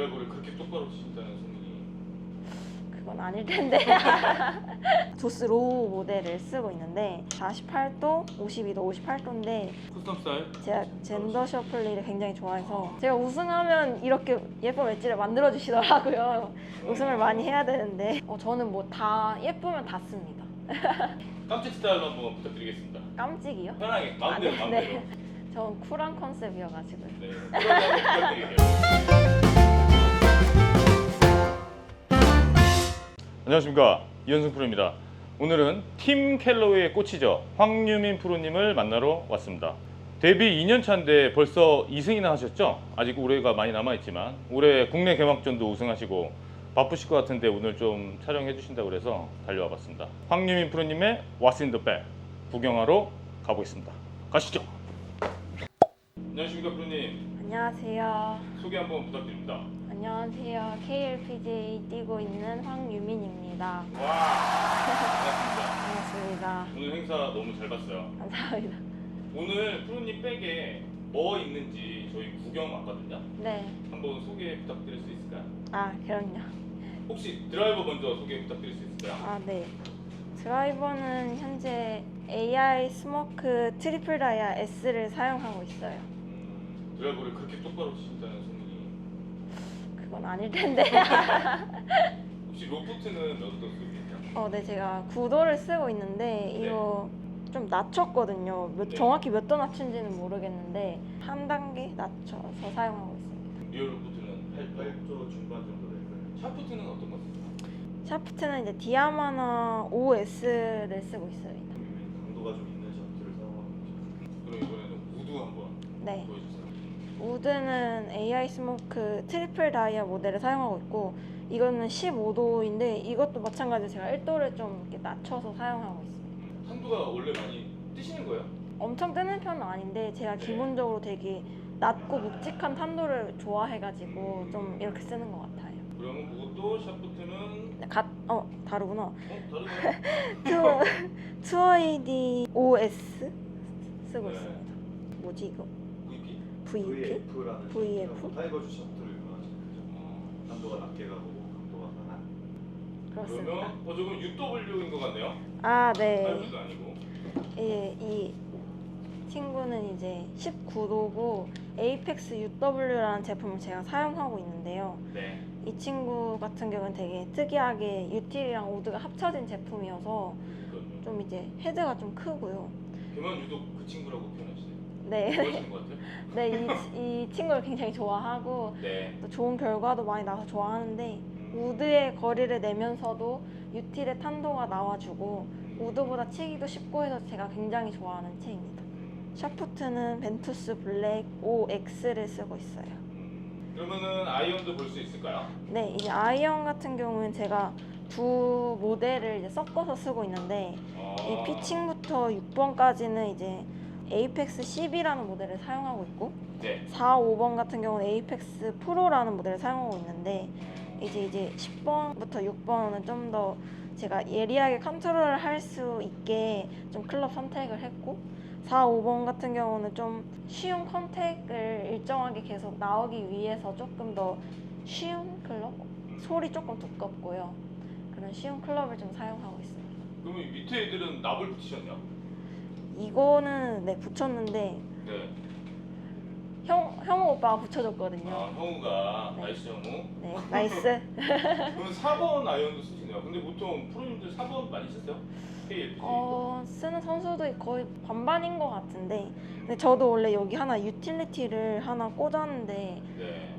드라이버를 그렇게 똑바로 치신다는 소문이 그건 아닐 텐데. 조스 로우 모델을 쓰고 있는데 48도, 52도, 58도인데 커스텀 스타일? 제가 젠더 셔플리를 굉장히 좋아해서 제가 우승하면 이렇게 예쁜 웨지를 만들어 주시더라고요. 우승을 많이 해야 되는데 어, 저는 뭐 다 예쁘면 다 씁니다. 깜찍 스타일로 한번 부탁드리겠습니다. 깜찍이요? 편하게 마음대로 아, 네, 마음대로. 전 쿨한 컨셉이어가지고요. 네. 그런 한번 부탁드릴게요. 안녕하십니까 이현승 프로입니다. 오늘은 팀 켈러웨이의 꽃이죠 황유민 프로님을 만나러 왔습니다. 데뷔 2년 차인데 벌써 2승이나 하셨죠? 아직 올해가 많이 남아 있지만 올해 국내 개막전도 우승하시고 바쁘실 것 같은데 오늘 좀 촬영해 주신다고 그래서 달려와 봤습니다. 황유민 프로님의 What's in the Bag 구경하러 가보겠습니다. 가시죠. 안녕하십니까 프로님 안녕하세요. 소개 한번 부탁드립니다. 안녕하세요. KLPJ 뛰고 있는 황유민입니다. 와 반갑습니다. 반갑습니다. 오늘 행사 너무 잘 봤어요. 감사합니다. 오늘 프로님 백에 뭐 있는지 저희 구경 왔거든요. 네. 한번 소개 부탁드릴 수 있을까요? 아, 그럼요. 혹시 드라이버 먼저 소개 부탁드릴 수 있을까요? 아, 네. 드라이버는 현재 AI 스모크 트리플 다이아 S를 사용하고 있어요. 음, 드라이버를 그렇게 똑바로 치신다는 소문이 그건 아닐 텐데. 혹시 로프트는 몇 도 쓰고 계세요? 어, 네, 제가 구도를 쓰고 있는데 이거 좀 낮췄거든요. 몇- 정확히 몇 도 낮춘지는 모르겠는데 한 단계 낮춰서 사용하고 있습니다. 리얼 로프트는 8도 8조 중반 정도 될 거예요. 샤프트는 어떤 거 쓰세요? 샤프트는 이제 디아마나 OS를 쓰고 있습니다. 강도가 좀 있는 셔틀을 사용하고 있죠. 그럼 이번에는 우드 한번 네. 보여주세요 우드는 AI 스모크 트리플 다이아 모델을 사용하고 있고 이거는 15도인데 이것도 마찬가지로 제가 1도를 좀 이렇게 낮춰서 사용하고 있습니다. 음, 한도가 원래 많이 뜨시는 거예요? 엄청 뜨는 편은 아닌데 제가 네. 기본적으로 되게 낮고 묵직한 탄도를 좋아해가지고 좀 이렇게 쓰는 것 같아요. 그러면 그것도 샤프트는 네, 갓, 어 다르구나. 어? 다르나요? 투어 투어이디 OS 쓰고 네. 있습니다. 뭐지 이거? VP? VP? VF라는 VF? 타이거즈 셔틀을 유명하죠. 어, 강도가 낮게 가고. 그렇습니다. 그러면 어 조금 UW인 것 같네요. 아 네. 아니고. 예, 이 친구는 이제 19도고 에이펙스 UW라는 제품을 제가 사용하고 있는데요. 네. 이 친구 같은 경우는 되게 특이하게 유틸이랑 우드가 합쳐진 제품이어서 그러니까요. 좀 이제 헤드가 좀 크고요. 걔만 유독 그 친구라고 표현하시네요. 네, 좋아하시는 것 같아요. 네, 이, 이 친구를 굉장히 좋아하고 네. 또 좋은 결과도 많이 나서 좋아하는데 음, 우드의 거리를 내면서도 유틸의 탄도가 나와주고 음, 우드보다 치기도 쉽고 해서 제가 굉장히 좋아하는 채입니다. 음, 샤프트는 벤투스 블랙 5X를 쓰고 있어요. 음. 그러면은 아이언도 볼 수 있을까요? 네, 이제 아이언 같은 경우는 제가 두 모델을 이제 섞어서 쓰고 있는데 아, 이 피칭부터 6번까지는 이제 에이펙스 10이라는 모델을 사용하고 있고 네. 4, 5번 같은 경우는 에이펙스 프로라는 모델을 사용하고 있는데 이제 이제 10번부터 6번은 좀 더 제가 예리하게 컨트롤을 할수 있게 좀 클럽 선택을 했고 4, 5번 같은 경우는 좀 쉬운 컨택을 일정하게 계속 나오기 위해서 조금 더 쉬운 클럽? 소리 조금 두껍고요. 그런 쉬운 클럽을 좀 사용하고 있습니다. 그러면 이 밑에 애들은 납을 붙이셨냐? 이거는 네 붙였는데 네. 형, 형우 오빠가 붙여줬거든요. 아, 형우가 네. 나이스 형우. 네, 나이스. 그러면 4번 아이언도 쓰시네요. 근데 보통 프로님들 4번 많이 쓰세요? KLPG. 어, 쓰는 선수도 거의 반반인 것 같은데 근데 저도 원래 여기 하나 유틸리티를 하나 꽂았는데 네.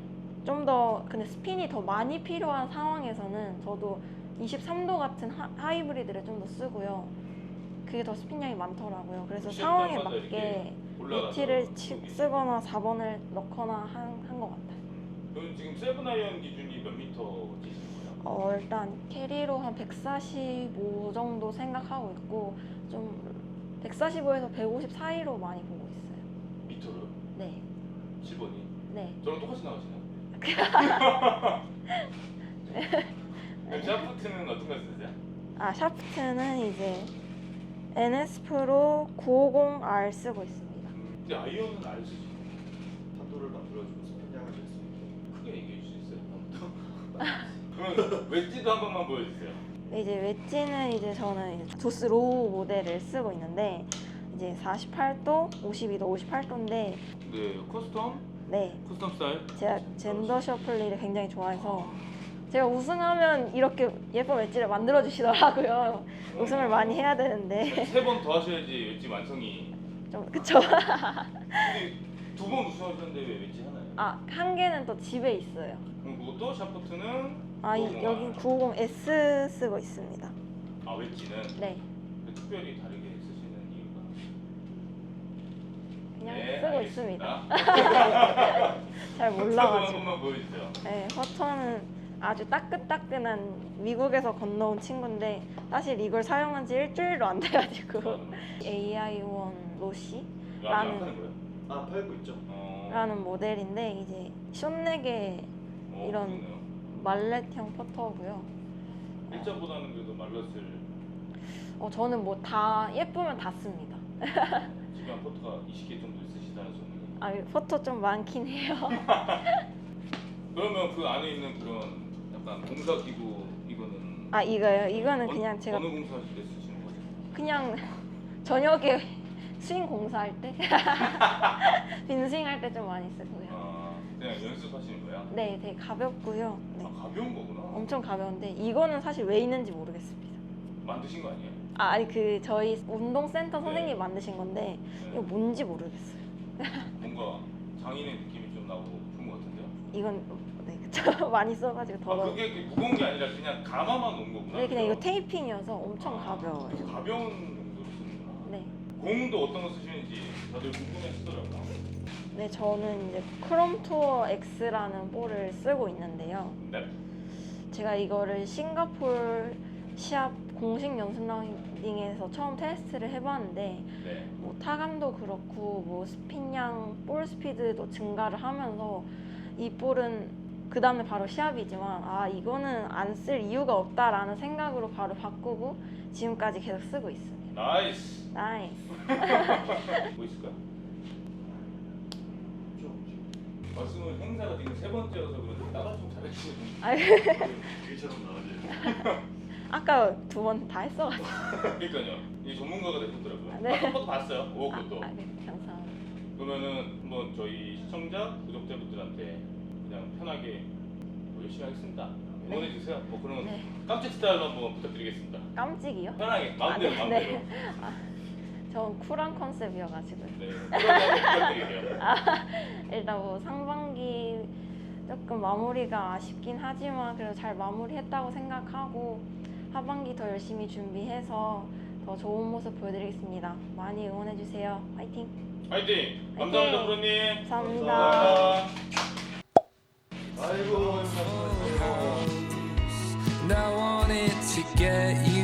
좀 더 근데 스핀이 더 많이 필요한 상황에서는 저도 23도 같은 하, 하이브리드를 좀 더 쓰고요. 그게 더 스핀량이 많더라고요. 그래서 시합 상황에 때마다 맞게 이렇게 올라가서 유틸을 치-. 쓰거나 4번을 넣거나 한 것 같아요. 그럼 지금 세븐 아이언 기준이 몇 미터 치시는 거예요? 어, 일단 캐리로 한 145 정도 생각하고 있고 좀 145에서 150 사이로 많이 보고 있어요. 미터로? 네, 7번이? 네. 저랑 똑같이 나오시나요? 그럼 샤프트는 어떤 거 쓰세요? 아 샤프트는 이제 NS 프로 950R 쓰고 있습니다. 근데 아이언은 안 쓰시죠? 탄도를 만들어주고 스핀량을 낼수 있게. 크게 얘기해 주실 수 있어요? 그러면 웨지도 한 번만 보여주세요. 이제 웨지는 이제 저는 이제 조스 로우 모델을 쓰고 있는데 이제 48도, 52도, 58도인데 네, 커스텀, 네 커스텀 스타일. 제가 젠더 셔플리를 굉장히 좋아해서 제가 우승하면 이렇게 예쁜 웨지를 만들어 주시더라고요. 우승을 많이 해야 되는데 세 번 더 하셔야지 웨지 완성이. 좀 그쵸? 두번 우승하셨는데 왜 웨지 하나요? 아 한 개는 또 집에 있어요. 그럼 그것도 샤프트는 아 이-. 여기 950S 쓰고 있습니다. 아 웨지는 네 그 특별히 다르게 쓰시는 이유가 그냥 네, 쓰고 알겠습니다. 있습니다. 잘한 몰라가지고. 번만 보여주세요. 네, 허터는 아주 따끈따끈한 미국에서 건너온 친구인데 사실 이걸 사용한 지 일주일도 안 돼가지고 AI1 로시 이거 아직 안 나는- 거예요? 아 팔고 있죠. 어, 라는 모델인데 이제 숏넥의 어, 이런- 그러네요. 말렛형 퍼터고요. 일자보다는 그래도 말럿을 어, 저는 뭐 다 예쁘면 다 씁니다. 집에 한 포트가 20개 정도 있으시다는 소문이. 아, 퍼터 좀 많긴 해요. 그러면 그 안에 있는 그런 약간 공사 기구 이거는 아, 이거요? 이거는 어느- 그냥 제가 어느 공사하실 때 쓰시는 거죠? 그냥 저녁에 스윙 공사할 때 빈스윙 할 때 좀 많이 쓰고요. 아 그냥 연습하시는 거예요? 네, 되게 가볍고요. 네. 아 가벼운 거구나. 엄청 가벼운데 이거는 사실 왜 있는지 모르겠습니다. 만드신 거 아니에요? 아, 아니 그 저희 운동센터 네. 선생님이 만드신 건데 네. 이거 뭔지 모르겠어요. 뭔가 장인의 느낌이 좀 나고 좋은 것 같은데요? 이건 네, 그쵸. 많이 써가지고 아 더러워. 그게 무거운 게 아니라 그냥 감아만 놓은 거구나. 네, 그냥 이거? 테이핑이어서 엄청 아, 가벼워요. 가벼운 정도로 쓰는구나. 네. 공도 어떤 거 쓰시는지 다들 궁금해하시더라고요. 네, 저는 이제 크롬 투어 X라는 볼을 쓰고 있는데요. 네. 제가 이거를 싱가폴 시합 공식 연습 라운딩에서 처음 테스트를 해봤는데 네. 뭐 타감도 그렇고 뭐 스핀량, 볼 스피드도 증가를 하면서 이 볼은 그 다음에 바로 시합이지만 아 이거는 안 쓸 이유가 없다라는 생각으로 바로 바꾸고 지금까지 계속 쓰고 있습니다. 나이스. 나이스. 뭐 있을까요? 말씀은 행사가 지금 세 번째여서 그런데 따라 좀 잘해주시는 아, 뒤처럼 나오지. 아까 두 번 다 했어가지고. 그러니까요. 이 전문가가 되셨더라고요. 네. 아, 그것도 봤어요. 오, 아, 그것도. 아, 네, 감사합니다. 그러면은 한번 저희 시청자, 구독자분들한테 그냥 편하게 뭐 열심히 하겠습니다. 응원해 주세요. 뭐 그러면 네. 깜찍 스타일로 한번 부탁드리겠습니다. 깜찍이요? 편하게 마음대로 아, 네, 마음대로. 네. 전 쿨한 컨셉이어가지고요. 네. 그런 거 부탁드릴게요. 일단 뭐 상반기 조금 마무리가 아쉽긴 하지만 그래도 잘 마무리했다고 생각하고 하반기 더 열심히 준비해서 더 좋은 모습 보여드리겠습니다. 많이 응원해주세요. 화이팅! 화이팅! 감사합니다! 프로님. 감사합니다. 감사합니다. 아이고. to get you